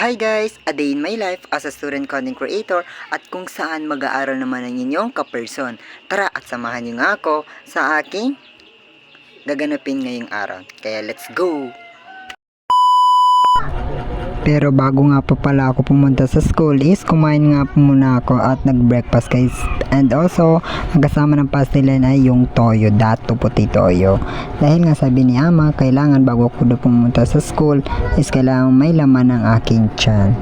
Hi guys! A day in my life as a student content creator at kung saan mag-aaral naman ang inyong kaperson. Tara at samahan niyo nga ako sa aking gaganapin ngayong araw. Kaya let's go! Pero bago nga pa pala ako pumunta sa school is kumain nga po muna ako at nag-breakfast guys. And also, ang kasama ng pastilan ay yung toyo, dato puti toyo. Dahil nga sabi ni ama, kailangan bago ako na pumunta sa school is kailangan may laman ng aking.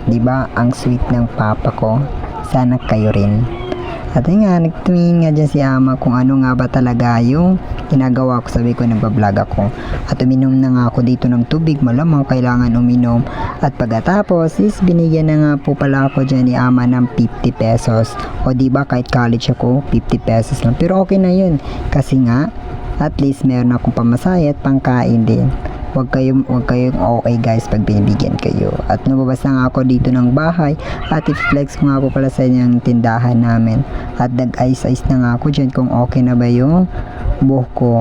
'Di ba Ang sweet ng papa ko. Sana kayo rin. At nga, nagtumingin nga dyan si ama kung ano nga ba talaga yung ginagawa ko. Sabi ko, nagbablog ako. At uminom na nga ako dito ng tubig. Malamang kailangan uminom. At pagkatapos is binigyan na nga po pala ako dyan ni ama ng 50 pesos. O di ba kahit college ako, 50 pesos lang. Pero okay na yun. Kasi nga, at least meron akong pamasahe at pangkain din. Huwag kayong, huwag kayong okay guys pag binibigyan kayo. At lumabas na nga ako dito ng bahay at i-flex ko nga po pala sa inyo tindahan namin. At nag-ice-ice na nga ako dyan kung okay na ba yung buhok ko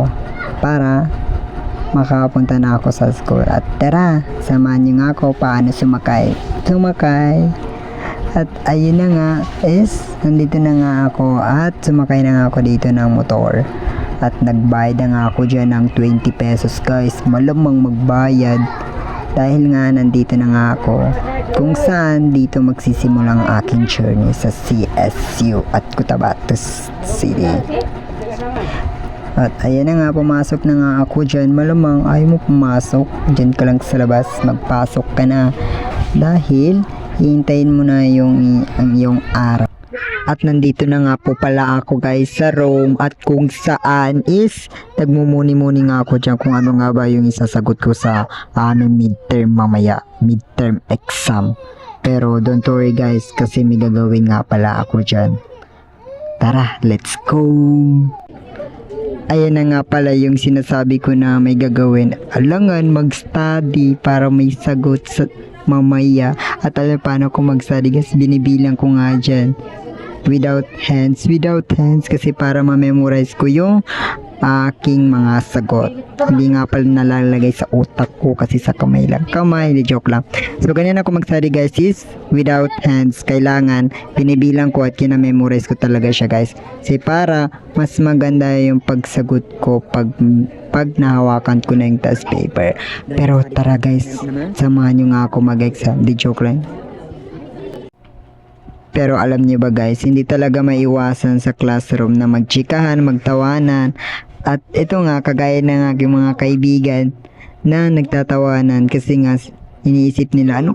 para makapunta na ako sa school. At tara, samahan niyo nga ako paano sumakay. Sumakay. At ayun na nga is, nandito na nga ako at sumakay na nga ako dito ng motor. At nagbayad na nga ako dyan ng 20 pesos guys. Malamang magbayad. Dahil nga nandito na nga ako kung saan dito magsisimula ang aking journey sa CSU at Cotabato City. At ayan na nga, pumasok na nga ako dyan. Malamang ayaw mo pumasok. Dyan ka lang sa labas, magpasok ka na. Dahil, hihintayin mo na yung, iyong araw. At nandito na nga po pala ako guys sa Rome at kung saan is nagmumuni-muni nga ako dyan kung ano nga ba yung isasagot ko sa aming midterm mamaya, midterm exam. Pero don't worry guys kasi may gagawin nga pala ako dyan. Tara, let's go! Ayan na nga pala yung sinasabi ko na may gagawin. Alangan mag-study para may sagot sa mamaya. At alam paano ko mag-study kasi binibilang ko nga dyan. Without hands, without hands kasi para ma-memorize ko yung aking mga sagot. Hindi nga pala nalalagay sa utak ko kasi sa kamay lang. Kamay, hindi joke lang. So, ganyan ako mag-study guys is without hands. Kailangan, binibilang ko at kina-memorize ko talaga siya guys. Kasi para mas maganda yung pagsagot ko pag pag nahawakan ko na yung test paper. Pero tara guys, samahan nyo nga ako mag-exam. Di joke lang. Pero alam niyo ba guys, hindi talaga maiwasan sa classroom na magchikahan, magtawanan. At ito nga, kagaya ng aking mga kaibigan na nagtatawanan kasi nga iniisip nila, ano